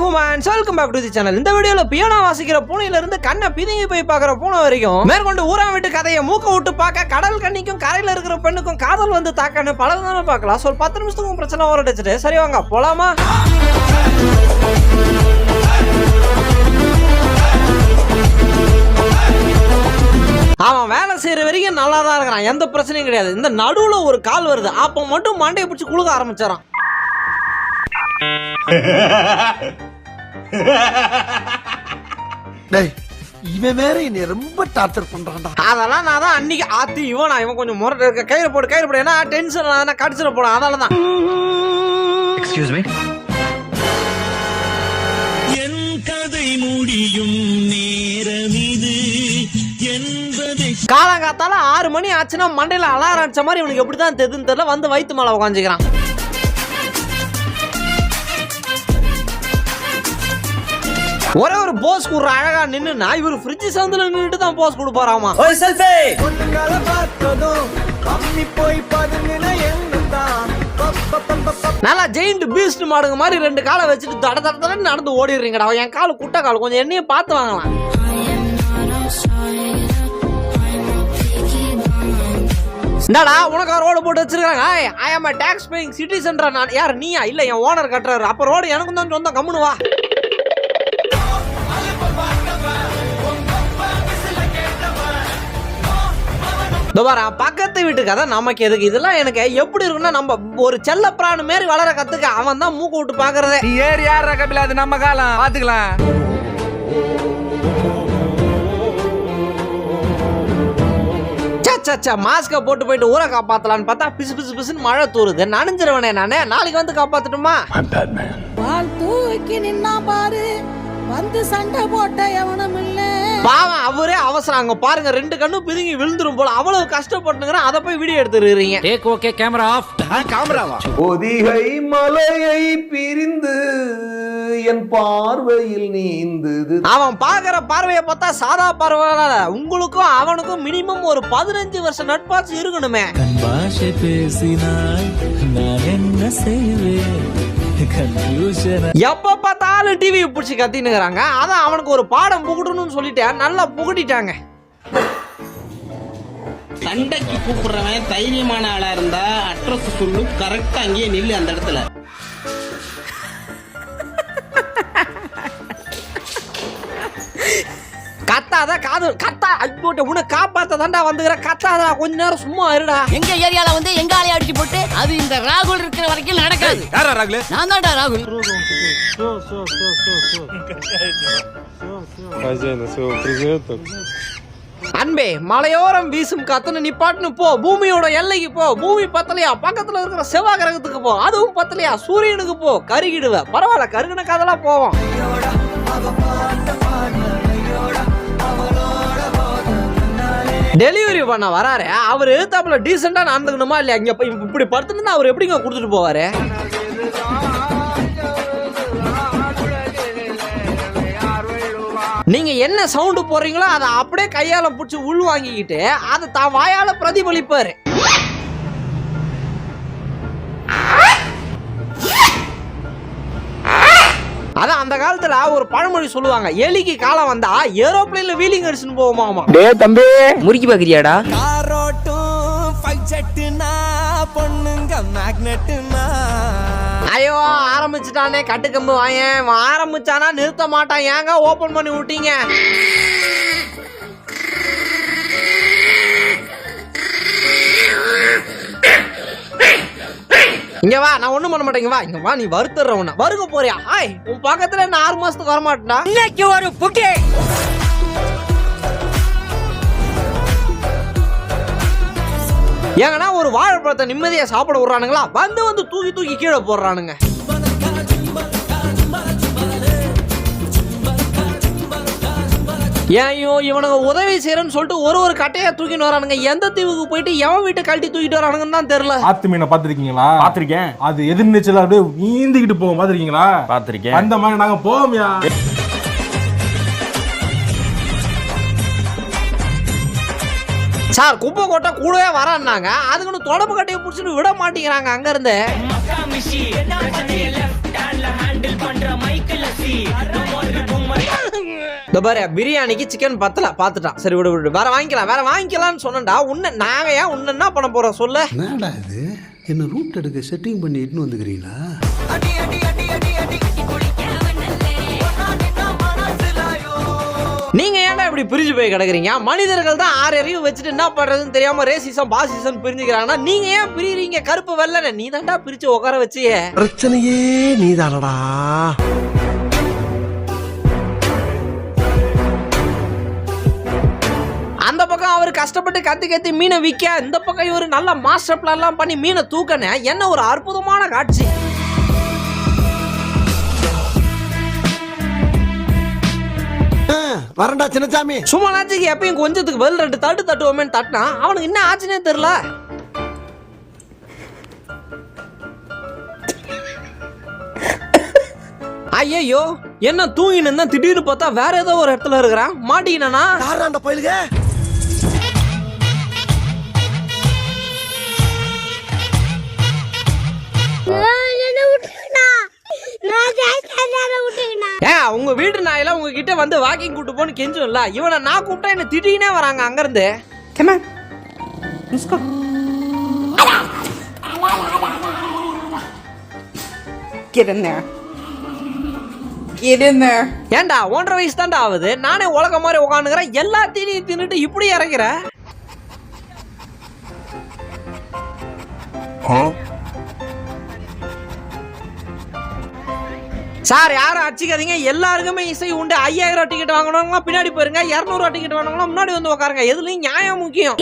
Humans welcome back to the channel இந்த வீடியோல Fiona வாசிக்கிற பூனையில இருந்து கண்ணை பிதுங்கி போய் பார்க்குற பூனை வரைக்கும் மேற்கொண்டு ஊரா விட்டு கதையை மூக்க விட்டு பார்க்க கடல் கண்ணிக்கும் கரையில இருக்கிற பெண்ணுக்கும் காதல் வந்து தாக்கன்னு பல பார்க்கலாம். சொல் பத்து நிமிஷத்துக்கும் பிரச்சனை ஓரடிச்சிட்டு சரி வாங்க போலாமா? அவன் வேலை செய்யற வரைக்கும் நல்லா தான் இருக்கிறான். எந்த பிரச்சனையும் கிடையாது. இந்த நடுவில் ஒரு கால் வருது. அப்போ மட்டும் மண்டையை பிடிச்சி குளுக்க ஆரம்பிச்சிடறான். டேய் இவன் வேற என்னை ரொம்ப டார்ச்சர் பண்றான்டா. அதெல்லாம் நான் தான் அன்னைக்கு ஆத்தி இவன் இவன் கொஞ்சம் முரட்டு இருக்க. கயிறு போடு கயிறு போடு. ஏன்னா டென்ஷன் நான் கடிச்சிட போறேன் அதனால தான் எக்ஸ்கியூஸ் மீ என் கதை முடியும் நேரமிது என்பதை காலங்காத்தால ஆறு மணி ஆச்சுன்னா மண்டையில அலாரம் அடிச்ச மாதிரி இவனுக்கு எப்படி தான் தெரியுதுன்னு தெரியல வந்து வயித்து மேல உட்காந்துக்கிறான் ஒரே ஒரு போஸ் கொடுற அழகா நின்னு நான் இவர் ஃப்ரிட்ஜ் சந்தில நின்னுட்டு தான் போஸ் கொடுப்பாராமா நல்லா ஜெயிண்ட் பீஸ்ட் மாடுங்க மாதிரி ரெண்டு காலை வச்சுட்டு தட தட தடன்னு நடந்து ஓடிடுறீங்கடா. என் கால் குட்டை கால். கொஞ்சம் என்னையும் பார்த்து வாங்கலாம். என்னடா உனக்கு ரோடு போட்டு வச்சிருக்காங்க. ஐ ஆம் டாக்ஸ் பேயிங் சிட்டிசன்ரா நான். யார் நீயா? இல்ல என் ஓனர் கட்டுறாரு. அப்ப ரோடு எனக்கும் தான் சொந்தம். கம்முனு வா இதோ பாரு, பக்கத்து வீட்டு கதை நமக்கு எதுக்கு? இதெல்லாம் எனக்கு எப்படி இருக்குன்னா நம்ம ஒரு செல்ல பிராணி மாரி வளர கத்துக்க அவன் தான் மூக்கு விட்டு பாக்குறதே. ஏறி யாரா கபில அது நம்ம காலம். பாத்துக்கலாம். சச்சா மாஸ்க போட்டு போயிட்டு ஊரை காப்பாத்தலான்னு பார்த்தா பிசு பிசு பிசுன்னு மழை தூருது. நனைஞ்சிருவனே நானே. நாளைக்கு வந்து காப்பாத்தட்டுமா? வால் தூக்கி நின்னா பாரு. வந்து சண்டை போட்ட எவனும் இல்ல. பாவம் அவரே அவசரம். அங்க பாருங்க ரெண்டு கண்ணும் பிதுங்கி விழுந்துரும் போல. அவ்வளவு கஷ்டப்பட்டுங்கிறேன் அதை போய் வீடியோ எடுத்துருக்கீங்க டேக் ஓகே கேமரா ஆஃப் கேமராவா பொதிகை மலையை பிரிந்து என் பார்வையில் நீந்தது. அவன் பாக்குற பார்வையை பார்த்தா சாதா பார்வையால உங்களுக்கும் அவனுக்கும் மினிமம் ஒரு பதினஞ்சு வருஷம் நட்பாச்சு இருக்கணுமே. கண் பாஷை பேசினாய் நான் என்ன செய்வேன்? எப்ப பார்த்தாலும் டிவி பிடிச்சி கத்தினுங்கிறாங்க அதான் அவனுக்கு ஒரு பாடம் புகட்டணும்னு சொல்லிட்டேன். நல்லா புகட்டிட்டாங்க. சண்டைக்கு கூப்பிடுறவன் தைரியமான ஆளா இருந்தா அட்ரஸ் சொல்லு கரெக்டா அங்கேயே நில்லு அந்த இடத்துல. கத்தாத காது கத்தா. ஐயோட்ட உன்னை காப்பாத்த தாண்டா வந்துக்கிற. கத்தாதா கொஞ்ச நேரம் சும்மா இருடா. எங்க ஏரியால வந்து எங்க அடிச்சு போட்டு அது இந்த ராகுல் இருக்கிற வரைக்கும் நடக்காது. யாரா ராகுல? நான் தான்டா ராகுல். அன்பே மலையோரம் வீசும் காத்துன்னு நிப்பாட்டுன்னு போ. பூமியோட எல்லைக்கு போ. பூமி பத்தலையா? பக்கத்துல இருக்கிற செவ்வாய் கிரகத்துக்கு போ. அதுவும் பத்தலையா? சூரியனுக்கு போ. கருகிடுவ. பரவாயில்ல கருகின கதெல்லாம் போவோம். டெலிவரி பண்ண வராரு? அவர் எழுத்தாப்புல டீசெண்டாக நடந்துக்கணுமா இல்லையா? இங்கே போய் இப்படி படுத்துன்னு அவர் எப்படிங்க கொடுத்துட்டு போவாரு? நீங்க என்ன சவுண்டு போடுறீங்களோ அதை அப்படியே கையால பிடிச்சி உள் வாங்கிக்கிட்டு அதை தான் வாயால பிரதிபலிப்பாரு. அதான் அந்த காலத்துல ஒரு பழமொழி சொல்லுவாங்க எலிக்கு காலம் வந்தா ஏரோப்ளேன்ல வீலிங் அடிச்சுன்னு போவோமாமா. முறுக்கி பாக்குறியாடா? காரோட்டும் ஃபைவ் செட்டுனா பொண்ணுங்க மேக்னெட்டுனா ஐயோ ஆரம்பிச்சுட்டானே கட்டுக்கம்பு வாயேன். ஆரம்பிச்சானா நிறுத்த மாட்டான். ஏங்க ஓபன் பண்ணி விட்டீங்க? இங்க வா நான் ஒண்ணும் பண்ண மாட்டேங்க வா இங்க வா நீ வருத்தற உன்ன. வருக போறியா? ஹாய் உன் பக்கத்துல நான் ஆறு மாசத்துக்கு வர மாட்டேன்டா? இன்னைக்கு ஒரு புட்டி. ஏங்கன்னா ஒரு வாழைப்பழத்தை நிம்மதியா சாப்பிட விடுறானுங்களா? வந்து வந்து தூக்கி தூக்கி கீழே போடுறானுங்க. ஏன் இவனுங்க உதவி செய்யறேன்னு சொல்லிட்டு ஒரு ஒரு கட்டையா தூக்கிட்டு வரானுங்க. எந்த தீவுக்கு போயிட்டு எவன் வீட்டை கழட்டி தூக்கிட்டு வரானுங்கன்னு தான் தெரியல ஆத்து மீனை பாத்திருக்கீங்களா பாத்திருக்கேன் அது எதிர்நீச்சல் அப்படியே நீந்திக்கிட்டு போகும் பாத்திருக்கீங்களா பாத்திருக்கேன் அந்த மாதிரி நாங்க போவோம்யா. சார் குப்பை கொட்டை கூடவே வரான்னாங்க. அதுக்குன்னு தொடப்பு கட்டையை பிடிச்சிட்டு விட மாட்டேங்கிறாங்க அங்க இருந்து இந்த பாரு பிரியாணிக்கு சிக்கன் பத்தல. பாத்துட்டான் சரி விடு விடு வேற வாங்கிக்கலாம் வேற வாங்கிக்கலாம்னு சொன்னேன்டா. உன்ன நாங்க ஏன் உன்ன என்ன பண்ண போறோம் சொல்லு. என்னடா இது? என்ன ரூட் எடுக்க செட்டிங் பண்ணி இட்டுன்னு வந்துக்கிறீங்களா? நீங்க ஏன்டா இப்படி பிரிஞ்சு போய் கிடக்குறீங்க? மனிதர்கள் தான் ஆறு அறிவு வச்சுட்டு என்ன பண்றதுன்னு தெரியாம ரேசிசம் பாசிசம் பிரிஞ்சுக்கிறாங்கன்னா நீங்க ஏன் பிரியுறீங்க? கருப்பு வெள்ளன. நீ தான்டா பிரிச்சு உட்கார வச்சியே. பிரச்சனையே நீதானடா. கஷ்டப்பட்டு கத்தி கத்தி மீனை விற்க இந்த பக்கம் இவர் நல்ல மாஸ்டர் பிளான் எல்லாம் பண்ணி மீனை தூக்கன என்ன ஒரு அற்புதமான காட்சி. வரண்டா சின்னசாமி சும்மா நாச்சுக்கு எப்பயும் கொஞ்சத்துக்கு பதில் ரெண்டு தட்டு தட்டுவோமேன்னு தட்டினா அவனுக்கு என்ன ஆச்சுன்னே தெரியல. ஐயோ என்ன இருந்தா திடீர்னு பார்த்தா வேற ஏதோ ஒரு இடத்துல இருக்கிறான். மாட்டிக்கினா யாரா அந்த பயிலுக? உங்க வீட்டு நாயெல்லாம் உங்ககிட்ட வந்து வாக்கிங் கூட்டு போன்னு கெஞ்சும்ல இவனை நான் கூப்பிட்டா என்ன திடீர்னே வராங்க அங்க இருந்து Get in there. Get in there. ஏன்டா ஒன்றரை வயசு தான்டா ஆகுது. நானே உலக மாதிரி உட்காந்துக்கிறேன் எல்லாத்தையும் தின்னுட்டு இப்படி இறங்குற? சார் யாரும் அடிச்சுக்காதீங்க. எல்லாருக்குமே இசை உண்டு. ஐயாயிரம் டிக்கெட் வாங்கணுங்களா பின்னாடி போயிருங்க. இரநூறுவா டிக்கெட் வாங்கணுங்களா முன்னாடி வந்து உட்காருங்க எதுலயும் நியாயம் முக்கியம்.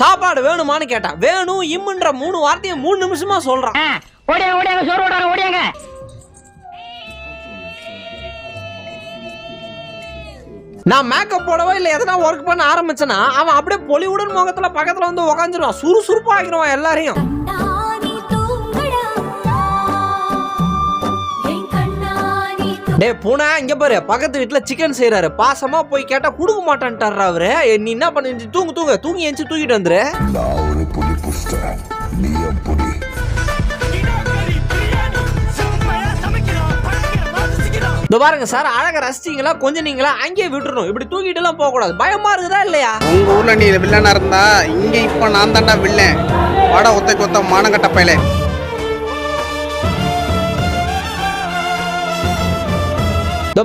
சாப்பாடு வேணுமான்னு கேட்டான் வேணும் இம்முன்ற மூணு வார்த்தையை மூணு நிமிஷமா சொல்றான். ஓடியாங்க ஓடியாங்க சோறு ஓடாங்க ஓடியாங்க. நான் மேக்கப் போடவோ இல்ல எதனா ஒர்க் பண்ண ஆரம்பிச்சேன்னா அவன் அப்படியே பொலிவுடன் முகத்துல பக்கத்துல வந்து உக்காந்துருவான். சுறுசுறுப்பா ஆகிடுவான் எல்லாரையும் டேய் பூனா இங்க பாரு. பக்கத்து வீட்டுல சிக்கன் செய்யறாரு பாசமா போய் கேட்டா கொடுக்க மாட்டேன்ட்டாரு அவரு. நீ என்ன பண்ணி தூங்கு தூங்கு. தூங்கி எஞ்சி தூக்கிட்டு வந்துரு. இந்த பாருங்க சார் அழக ரசிச்சீங்களா? கொஞ்சம் நீங்களா அங்கேயே விட்டுறணும். இப்படி தூக்கிட்டு எல்லாம் போக கூடாது பயமா இருக்குதா இல்லையா? உங்க ஊர்ல நீ வில்லனா இருந்தா இங்க இப்ப நான் தான்டா வில்லன். வாடா ஒத்த கொத்த மானங்கட்ட பயலே.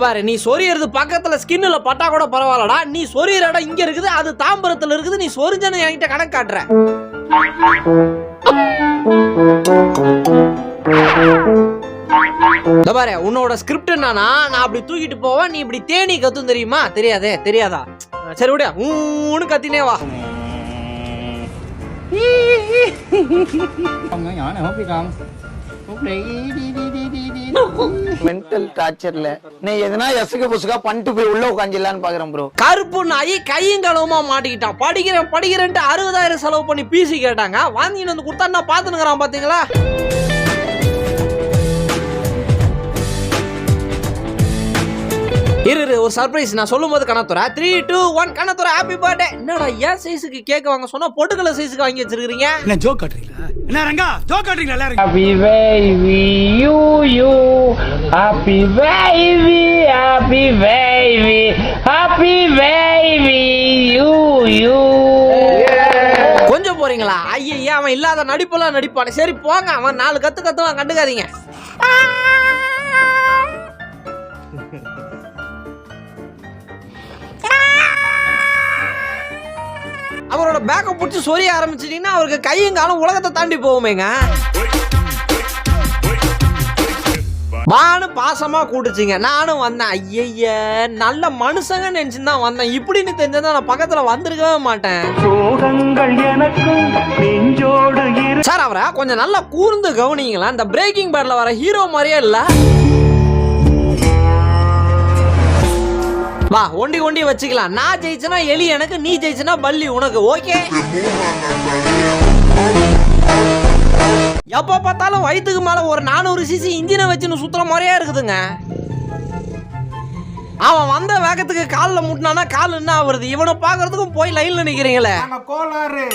பாரு நீ சொரியறது பக்கத்துல ஸ்கின்னுல பட்டா கூட பரவாயில்லடா. நீ சொரியற இடம் இங்க இருக்குது அது தாம்பரத்துல இருக்குது. நீ சொரிஞ்சன்னு என்கிட்ட கணக்கு காட்டுற. இந்த பாரு உன்னோட ஸ்கிரிப்ட் என்னன்னா நான் அப்படி தூக்கிட்டு போவேன் நீ இப்படி தேனி கத்தும் தெரியுமா? தெரியாதே தெரியாதா? சரி விட ஊன்னு கத்தினே வா. மென்டல் டார்ச்சர்ல நீ எதுனா எசுக புசுகா பண்ணிட்டு போய் உள்ள உட்காந்துலான்னு பாக்குறேன் ப்ரோ கருப்பு நாய் கையும் களவுமா மாட்டிக்கிட்டான் படிக்கிறேன் படிக்கிறேன்ட்டு அறுபதாயிரம் செலவு பண்ணி பிசி கேட்டாங்க. வாங்கிட்டு வந்து கொடுத்தா நான் பாத்துனுங்கிறான் பாத்தீங்களா? இரு இரு ஒரு சர்ப்ரைஸ் நான் சொல்லும்போது கணத்துறா த்ரீ டூ ஒன் கணத்துற ஹாப்பி பர்த்டே என்னடா ஏன் சைஸுக்கு கேக் வாங்க சொன்னா பொட்டுக்கல சைஸுக்கு வாங்கி வச்சிருக்கீங்க என்ன ஜோக் காட்டுறீங்களா? என்ன ரங்கா? ஜோக் காட்டுறீங்களா எல்லாரும்? Happy baby you you happy baby happy baby happy baby you you கொஞ்சம் போறீங்களா? ஐயா அவன் இல்லாத நடிப்பெல்லாம் நடிப்பானே. சரி போங்க. அவன் நாலு கத்து கத்துவான் கண்டுக்காதீங்க. அவரோட பேக்கை பிடிச்சி சொரிய ஆரம்பிச்சிட்டீங்கன்னா அவருக்கு கையும் காலம் உலகத்தை தாண்டி போகுமேங்க. வானு பாசமா கூட்டுச்சிங்க. நானும் வந்தேன். ஐயய்ய நல்ல மனுஷங்க நினைச்சு தான் வந்தேன். இப்படின்னு தெரிஞ்சதா நான் பக்கத்துல வந்திருக்கவே மாட்டேன். சார் அவரை கொஞ்சம் நல்லா கூர்ந்து கவனிங்களா இந்த பிரேக்கிங் பேட்ல வர ஹீரோ மாதிரியே இல்ல. வா ஒண்டி ஒண்டி வச்சுக்கலாம். நான் ஜெயிச்சனா எலி எனக்கு நீ ஜெயிச்சனா பல்லி உனக்கு ஓகே? எப்ப பார்த்தாலும் வயித்துக்கு மேல ஒரு நானூறு சிசி இன்ஜினை வச்சுன்னு சுத்துற மாதிரியே இருக்குதுங்க. அவன் வந்த வேகத்துக்கு காலில் முட்டினானா கால் என்ன ஆகுறது? இவனை பார்க்கறதுக்கும் போய் லைன்ல நிக்கிறீங்களே. கோளாறு.